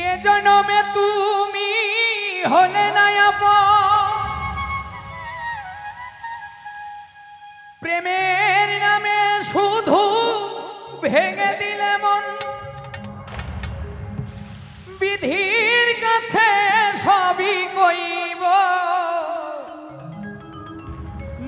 এ জনমে তুমি হলে না প্রেমের নামে শুধু ভেঙে দিলে মন।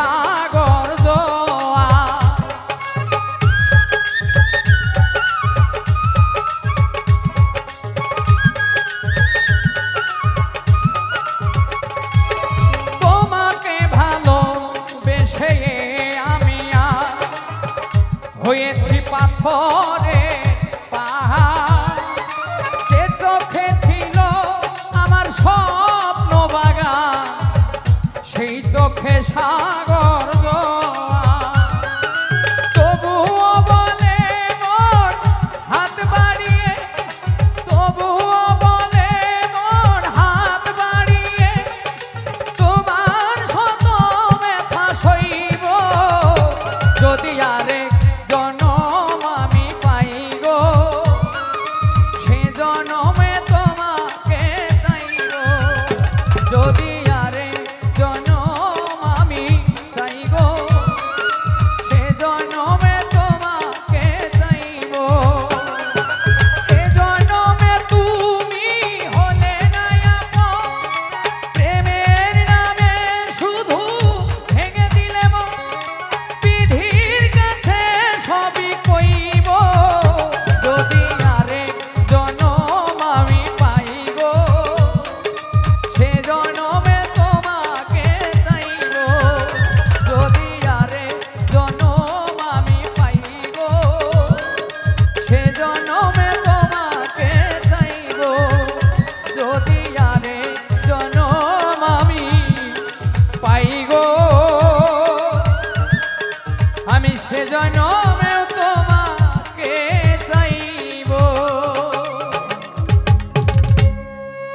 সাগর জোয়া তোমাকে ভালো আমি আর হয়েছি পাথরে। চোখে সাগর জল